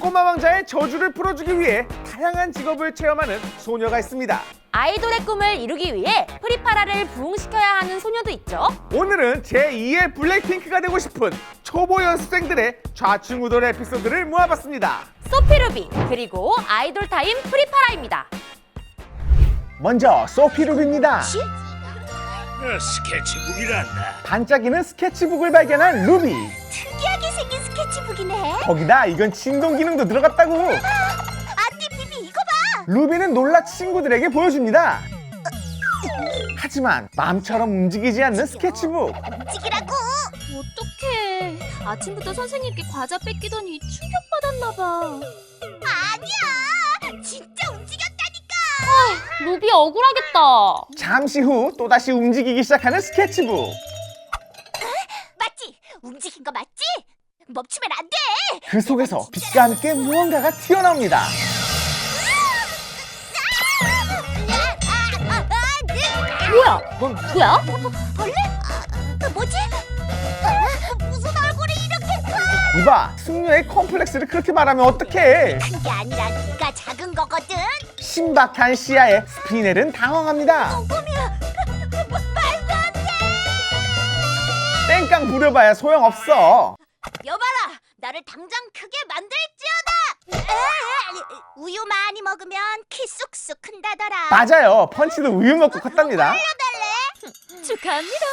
꼬마 왕자의 저주를 풀어주기 위해 다양한 직업을 체험하는 소녀가 있습니다. 아이돌의 꿈을 이루기 위해 프리파라를 부흥시켜야 하는 소녀도 있죠. 오늘은 제2의 블랙핑크가 되고 싶은 초보 연습생들의 좌충우돌 에피소드를 모아봤습니다. 소피루비 그리고 아이돌 타임 프리파라입니다. 먼저 소피루비입니다. 어, 스케치북이란다. 반짝이는 스케치북을 발견한 루비. 특이하게 생긴 스케치북이네. 거기다 이건 진동 기능도 들어갔다고. 아띠삐비 이거 봐. 루비는 놀라 친구들에게 보여줍니다. 하지만 마음처럼 움직이지 않는 스케치북. 움직이라고. 아침부터 선생님께 과자 뺏기더니 충격받았나봐. 아니야. 진짜 움직였다니까. 루비 억울하겠다. 잠시 후 또다시 움직이기 시작하는 스케치북. 맞지? 움직인 거 맞지? 멈추면 안 돼. 그 속에서 빛과 함께 무언가가 튀어나옵니다. 아, 아, 아, 네. 뭐야? 넌 누구야? 벌레? 아, 뭐지? 이봐, 숙녀의 컴플렉스를 그렇게 말하면 어떡해? 큰 게 아니라 네가 작은 거거든. 신박한 시야에 스피넬은 당황합니다. 꿈이야. 말도 안 돼. 땡깡 부려봐야 소용없어. 여봐라, 나를 당장 크게 만들지어다. 에, 우유 많이 먹으면 키 쑥쑥 큰다더라. 맞아요. 펀치도 우유 먹고 컸답니다. 축하합니다.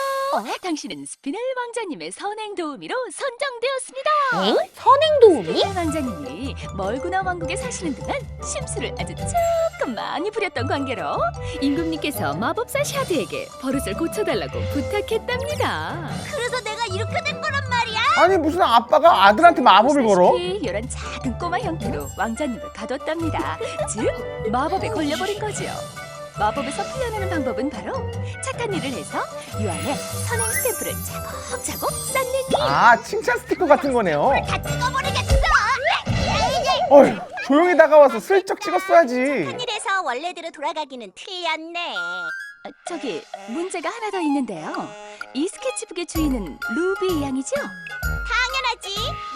당신은 스피넬 왕자님의 선행 도우미로 선정되었습니다. 응? 선행 도우미? 스피넬 왕자님이 멀구나 왕국에 사시는 동안 심술을 아주 조금 많이 부렸던 관계로 임금님께서 마법사 샤드에게 버릇을 고쳐달라고 부탁했답니다. 그래서 내가 이렇게 된 거란 말이야. 아니 무슨 아빠가 아들한테 마법을 걸어? 특히 이런 작은 꼬마 형태로 왕자님을 가뒀답니다. 즉 마법에 걸려버린 거지요. 마법에서 풀려나는 방법은 바로 착한 일을 해서 유 안에 선행 스탬프를 차곡차곡 쌓는 일. 아 칭찬 스티커 같은 거네요. 다 찍어버리겠어. 어휴 조용히 다가와서 슬쩍 찍었어야지. 하늘에서 원래대로 돌아가기는 틀렸네. 아, 저기 문제가 하나 더 있는데요. 이 스케치북의 주인은 루비 양이죠? 당연하지.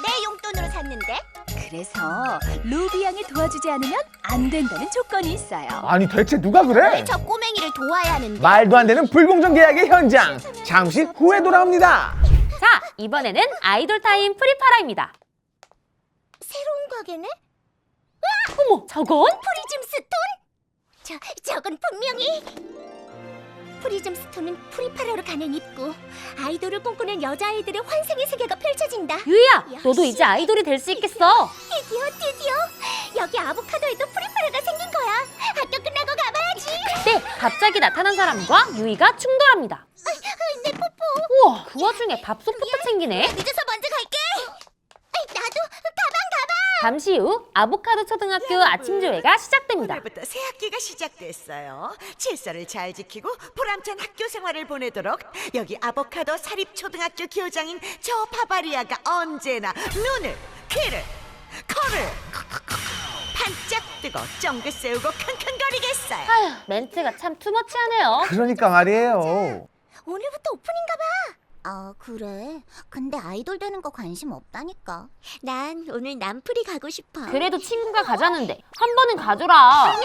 내 용돈으로 샀는데. 그래서 루비 양이 도와주지 않으면 안 된다는 조건이 있어요. 아니 대체 누가 그래? 저 꼬맹이를 도와야 하는데. 말도 안 되는 불공정 계약의 현장. 잠시 후에 돌아옵니다. 자, 이번에는 아이돌 타임 프리파라입니다. 새로운 가게네? 어머, 저건? 프리즘 스톤? 저, 저건 분명히 프리즘 스톤은 프리파라로 가는 입구. 아이돌을 꿈꾸는 여자아이들의 환생의 세계가 펼쳐진다. 유이야, 너도 이제 아이돌이 될 수 있겠어. 드디어 드디어. 여기 아보카도에도 프리파라가 생긴 거야. 학교 끝나고 가봐야지. 그때 갑자기 나타난 사람과 유이가 충돌합니다. 내 뽀뽀 우와, 그 와중에 밥솥부터 챙기네. 늦어서 먼저 갈게 잠시 후 아보카도 초등학교 아침 조회가 시작됩니다. 오늘부터 새 학기가 시작됐어요. 질서를 잘 지키고 보람찬 학교 생활을 보내도록 여기 아보카도 사립초등학교 교장인 저 바바리아가 언제나 눈을, 귀를, 코를 반짝 뜨고 쫑긋 세우고 킁킁거리겠어요. 아휴, 멘트가 참 투머치하네요. 그러니까 말이에요. 오늘부터 오프닝가 봐. 아, 그래. 근데 아이돌 되는 거 관심 없다니까. 난 오늘 남풀이 가고 싶어. 그래도 친구가 가자는데 한 번은 가줘라.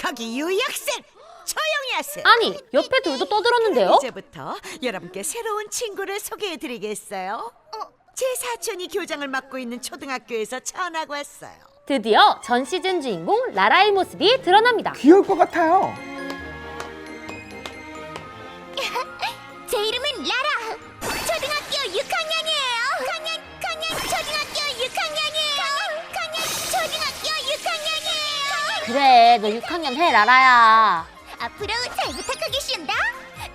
거기 유이 학생 조용히 하세요. 아니, 옆에 둘도 떠들었는데요? 이제부터 여러분께 새로운 친구를 소개해드리겠어요. 제 사촌이 교장을 맡고 있는 초등학교에서 전학 왔어요. 드디어 전 시즌 주인공 라라의 모습이 드러납니다. 귀여울 것 같아요. 라라. 초등학교 6학년이에요. 강년, 강년 초등학교 6학년이에요. 강년 초등학교 6학년이에요. 그래, 너 6학년 해, 라라야. 앞으로 잘 부탁하겠습니다.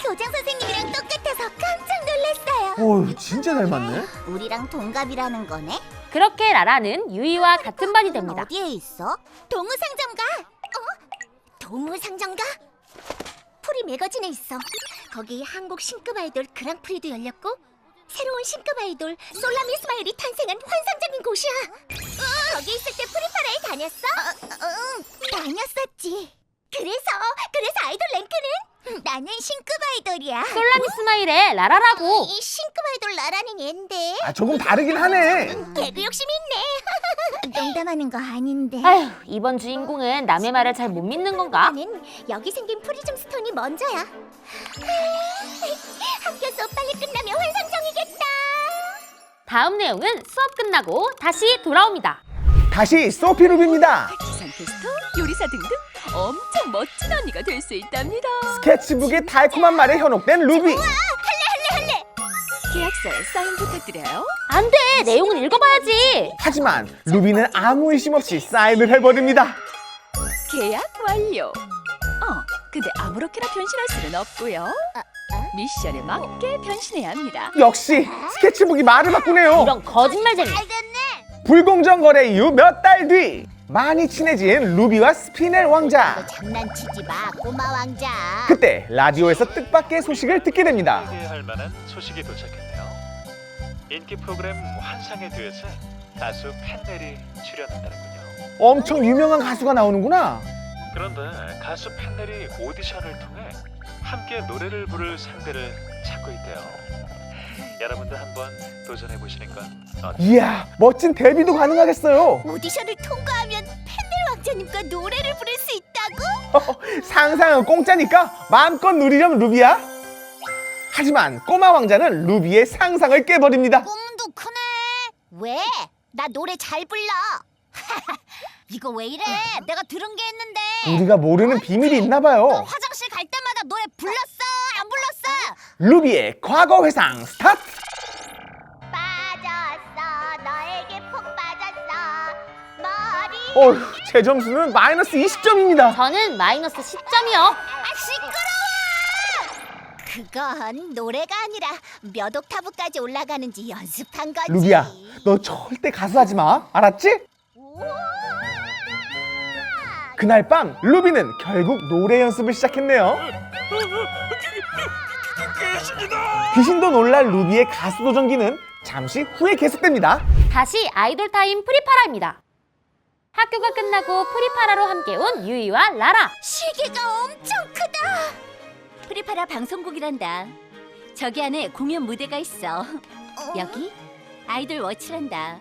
교장 선생님이랑 똑같아서 깜짝 놀랐어요. 어휴 진짜 닮았네. 우리랑 동갑이라는 거네? 그렇게 라라는 유이와 같은 반이 됩니다. 어디에 있어? 동우상점가. 어? 동우상점가? 프리 매거진에 있어. 거기 한국 신급 아이돌 그랑프리도 열렸고 새로운 신급 아이돌 솔라미 스마일이 탄생한 환상적인 곳이야. 으, 여기 있을 때 프리파라에 다녔어? 응, 다녔었지. 그래서 그래서 아이돌 랭크는 나는 신급 아이돌이야. 솔라니 스마일의 라라라고. 이 신급 아이돌 나라는 얜데. 아 조금 다르긴 하네. 개그 욕심이 있네. 농담하는 거 아닌데. 아휴, 이번 주인공은 남의 말을 잘 못 믿는 건가? 나는 여기 생긴 프리즘 스톤이 먼저야. 학교 수업 빨리 끝나면 환상 정이겠다. 다음 내용은 수업 끝나고 다시 돌아옵니다. 다시 소피 루비입니다. 기상 테스터, 요리사 등등 엄청 멋진 언니가 될 수 있답니다. 스케치북에 달콤한 말에 현혹된 루비. 계약서에 사인 부탁드려요. 안 돼! 내용은 읽어봐야지! 하지만 루비는 아무 의심 없이 사인을 해버립니다. 계약 완료. 어, 근데 아무렇게나 변신할 수는 없고요. 미션에 맞게 변신해야 합니다. 역시 스케치북이 말을 바꾸네요. 이런 거짓말쟁이. 알겠네. 불공정 거래 이후 몇 달 뒤. 많이 친해진 루비와 스피넬 왕자. 장난치지 마, 꼬마 왕자. 그때 라디오에서 뜻밖의 소식을 듣게 됩니다. 기대할 만한 소식이 도착했네요. 인기 프로그램 환상의 듀엣에 가수 팬넬이 출연한다는군요. 엄청 유명한 가수가 나오는구나. 그런데 가수 팬넬이 오디션을 통해 함께 노래를 부를 상대를 찾고 있대요. 여러분도 한번 도전해 보시는 건 어때요? 이야, 멋진 데뷔도 가능하겠어요. 오디션을 통과하면 팬들 왕자님과 노래를 부를 수 있다고? 상상은 공짜니까 마음껏 누리렴 루비야. 하지만 꼬마 왕자는 루비의 상상을 깨버립니다. 꿈도 크네. 왜? 나 노래 잘 불러. 이거 왜 이래? 내가 들은 게 있는데. 우리가 모르는 비밀이 있나 너 봐요. 화장실 갈 때마다 노래 불렀어? 안 불렀어? 루비의 과거 회상 스타트. 빠졌어. 너에게 푹 빠졌어. 머리. 어휴, 제 점수는 마이너스 20점입니다. 저는 마이너스 10점이요. 아 시끄러워! 그건 노래가 아니라 몇 옥타브까지 올라가는지 연습한 거지. 루비야, 너 절대 가수하지 마. 알았지? 그날 밤 루비는 결국 노래 연습을 시작했네요. 귀신도 놀랄 루비의 가수 도전기는 잠시 후에 계속됩니다. 다시 아이돌 타임 프리파라입니다. 학교가 끝나고 프리파라로 함께 온 유이와 라라. 시계가 엄청 크다. 프리파라 방송국이란다. 저기 안에 공연 무대가 있어. 여기 아이돌 워치란다.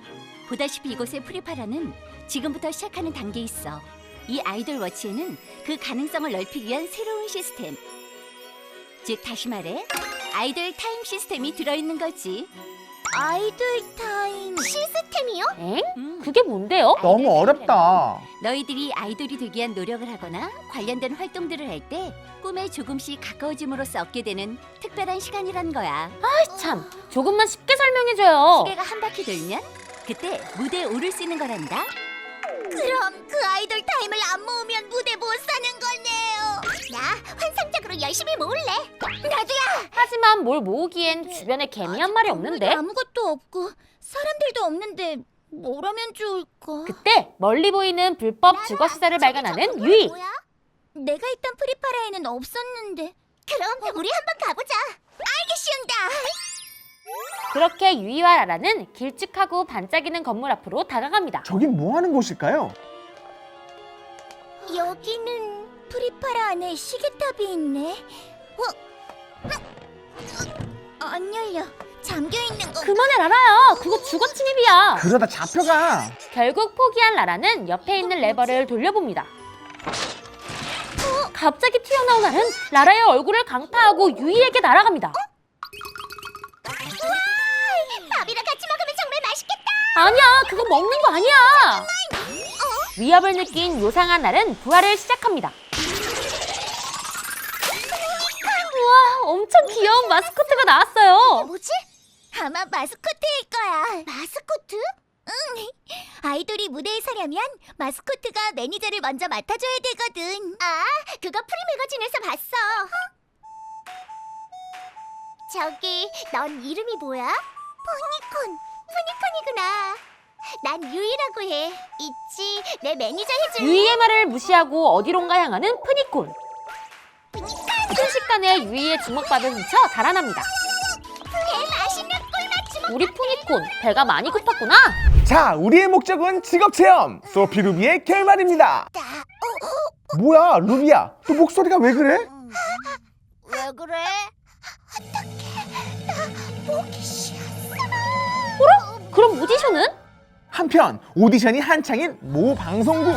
보다시피 이곳의 프리파라는 지금부터 시작하는 단계에 있어. 이 아이돌 워치에는 그 가능성을 넓히기 위한 새로운 시스템. 즉 다시 말해 아이돌 타임 시스템이 들어있는 거지. 아이돌 타임 시스템이요? 엥? 음, 그게 뭔데요? 너무 어렵다. 너희들이 아이돌이 되기 위한 노력을 하거나 관련된 활동들을 할 때 꿈에 조금씩 가까워짐으로써 얻게 되는 특별한 시간이란 거야. 아이, 참, 조금만 쉽게 설명해줘요. 시계가 한 바퀴 돌면 그때 무대에 오를 수 있는 거란다. 그럼 그 아이돌 타임을 안 모으면 무대 못 사는 거네요. 나 환상적으로 열심히 모을래. 나도야. 하지만 뭘 모으기엔 주변에 개미 한 마리 없는데? 아무것도 없고 사람들도 없는데 뭘 하면 좋을까? 그때 멀리 보이는 불법 주거 시설을 발견하는 유이. 뭐야? 내가 있던 프리파라에는 없었는데. 그럼 우리 한번 가보자. 알겠시온다. 그렇게 유이와 라라는 길쭉하고 반짝이는 건물 앞으로 다가갑니다. 저긴 뭐 하는 곳일까요? 여기는 프리파라 안에 시계탑이 있네. 어? 어? 안 열려. 잠겨 있는 거. 그만해 라라야. 그거 주거 침입이야. 그러다 잡혀가. 결국 포기한 라라는 옆에 있는 레버를 돌려봅니다. 어, 갑자기 튀어나온 알은 라라의 얼굴을 강타하고 유이에게 날아갑니다. 밥이랑 같이 먹으면 정말 맛있겠다. 아니야, 그거 먹는 거 아니야. 위협을 느낀 요상한 날은 부활을 시작합니다. 우와, 엄청 귀여운 마스코트가 나왔어요. 뭐지? 아마 마스코트일 거야. 마스코트? 응. 아이돌이 무대에 서려면 마스코트가 매니저를 먼저 맡아줘야 되거든. 아, 그거 프리 매거진에서 봤어. 저기, 넌 이름이 뭐야? 포니콘. 포니콘이구나. 난 유이라고 해. 있지, 내 매니저 해줄. 유이의 말을 무시하고 어디론가 향하는 푸니콘. 순식간에 유이의 주먹밥을 훔쳐 달아납니다. 내 맛있는 꿀맛 주먹 우리 푸니콘 배가 많이 고팠구나. 자, 우리의 목적은 직업 체험. 소피 루비의 결말입니다. 뭐야, 루비야? 또 목소리가 왜 그래? 왜 그래? 싫어. 그럼 오디션은? 한편 오디션이 한창인 모 방송국.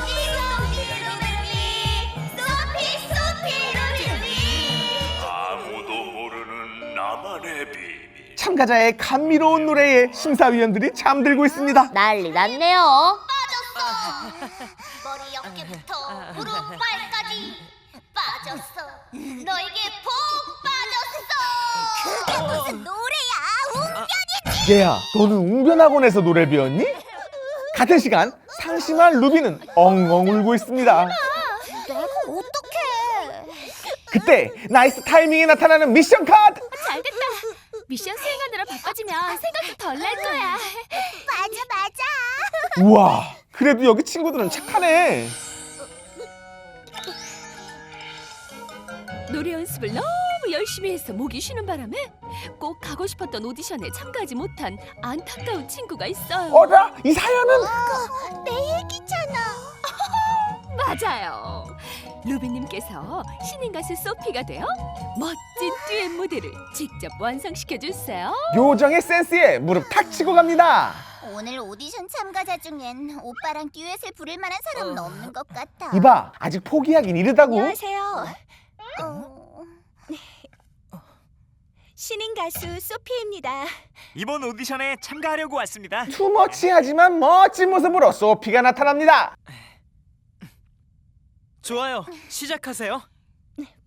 아무도 모르는 나만의 비밀. 참가자의 감미로운 노래에 심사위원들이 잠들고 있습니다. 난리 났네요. 머리 어깨부터 무릎 발까지 빠졌어. 너에게 푹 빠졌어. 그게 무슨 노래야? 웅 얘야, 너는 웅변학원에서 노래 배웠니? 같은 시간 상심한 루비는 엉엉 울고 있습니다. 내가 어떡해? 그때 나이스 타이밍에 나타나는 미션 카드. 잘 됐다. 미션 수행하느라 바빠지면 생각도 덜 날 거야. 맞아 맞아. 우와, 그래도 여기 친구들은 착하네. 노래 연습을 너무 열심히 해서 목이 쉬는 바람에 꼭 가고 싶었던 오디션에 참가하지 못한 안타까운 친구가 있어요. 어라, 이 사연은 내 얘기잖아. 맞아요. 루비님께서 신인 가수 소피가 되어 멋진 듀엣 무대를 직접 완성시켜 주세요. 요정의 센스에 무릎 탁 치고 갑니다. 오늘 오디션 참가자 중엔 오빠랑 듀엣을 부를 만한 사람은 없는 것 같아. 이봐, 아직 포기하긴 이르다고. 안녕하세요. 어, 신인 가수 소피입니다. 이번 오디션에 참가하려고 왔습니다. 투머치하지만 멋진 모습으로 소피가 나타납니다. 좋아요. 시작하세요.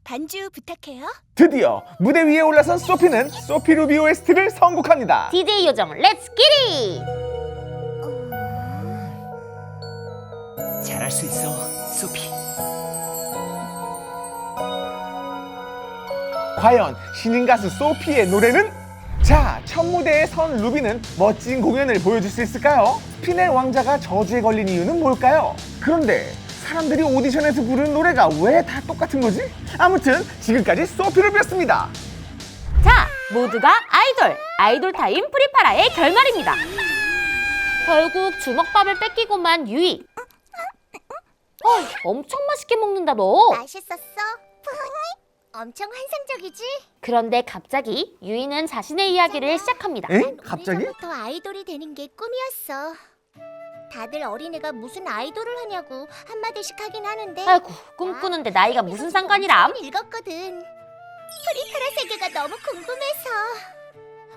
반주 부탁해요. 드디어 무대 위에 올라선 소피는 소피 루비 OST를 선곡합니다. DJ 요정 렛츠 기릿! 잘할 수 있어, 소피. 과연 신인 가수 소피의 노래는? 자, 첫 무대에 선 루비는 멋진 공연을 보여줄 수 있을까요? 스피넬 왕자가 저주에 걸린 이유는 뭘까요? 그런데 사람들이 오디션에서 부르는 노래가 왜 다 똑같은 거지? 아무튼 지금까지 소피 루비였습니다. 자, 모두가 아이돌, 아이돌 타임 프리파라의 결말입니다. 결국 주먹밥을 뺏기고만 유이. 어이, 엄청 맛있게 먹는다 너. 맛있었어? 푸니? 엄청 환상적이지? 그런데 갑자기 유이는 자신의 이야기를 시작합니다. 에? 난 갑자기? 오래전부터 아이돌이 되는 게 꿈이었어. 다들 어린애가 무슨 아이돌을 하냐고 한마디씩 하긴 하는데 아이고, 꿈꾸는데 나이가 무슨 상관이람? 읽었거든. 프리파라 세계가 너무 궁금해서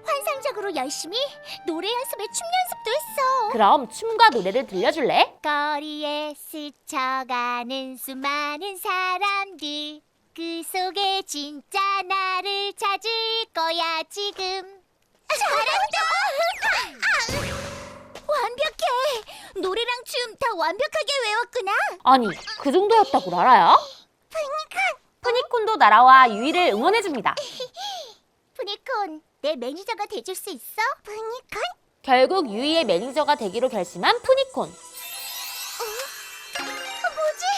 환상적으로 열심히 노래 연습에 춤 연습도 했어. 그럼 춤과 노래를 들려줄래? 거리에 스쳐가는 수많은 사람들 그 속에 진짜 나를 찾을 거야 지금 잘한다 완벽해 노래랑 춤 다 완벽하게 외웠구나 아니, 그 정도였다고 나라야? 푸니콘도 나라와 유이를 응원해줍니다. 푸니콘 내 매니저가 돼줄 수 있어? 푸니콘? 결국 유이의 매니저가 되기로 결심한 푸니콘.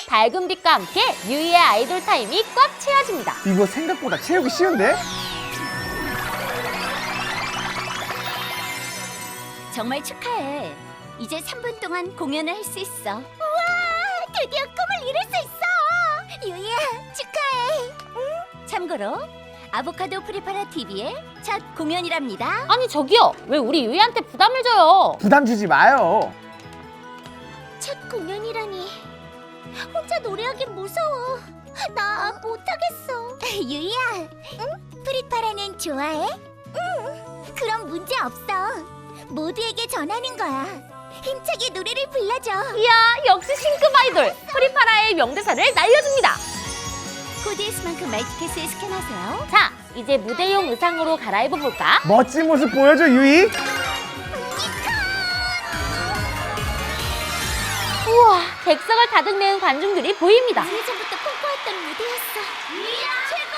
밝은 빛과 함께 유이의 아이돌 타임이 꽉 채워집니다. 이거 생각보다 채우기 쉬운데? 정말 축하해. 이제 3분 동안 공연을 할 수 있어. 우와 드디어 꿈을 이룰 수 있어 유이야 축하해 참고로 아보카도 프리파라 TV의 첫 공연이랍니다. 아니 저기요, 왜 우리 유이한테 부담을 줘요? 부담 주지 마요. 첫 공연이라니 혼자 노래하긴 무서워 나 못하겠어 유이야 응? 프리파라는 좋아해? 응 그럼 문제 없어 모두에게 전하는 거야 힘차게 노래를 불러줘 이야, 역시 신급 아이돌 프리파라의 명대사를 날려줍니다. 코드에스만큼 말티켓을 스캔하세요. 자, 이제 무대용 의상으로 갈아입어 볼까? 멋진 모습 보여줘, 유이. 우와, 백석을 가득 메운 관중들이 보입니다. 그 예전부터 꿈꿔왔던 무대였어. 최고!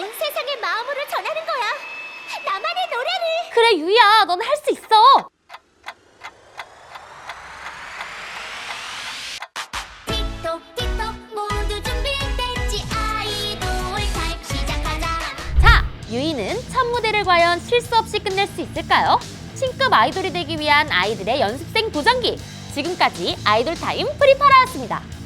온 세상에 마음으로 전하는 거야. 나만의 노래를. 그래 유야, 넌 할 수 있어. 유이는 첫 무대를 과연 실수 없이 끝낼 수 있을까요? 신급 아이돌이 되기 위한 아이들의 연습생 도전기 지금까지 아이돌 타임 프리파라였습니다.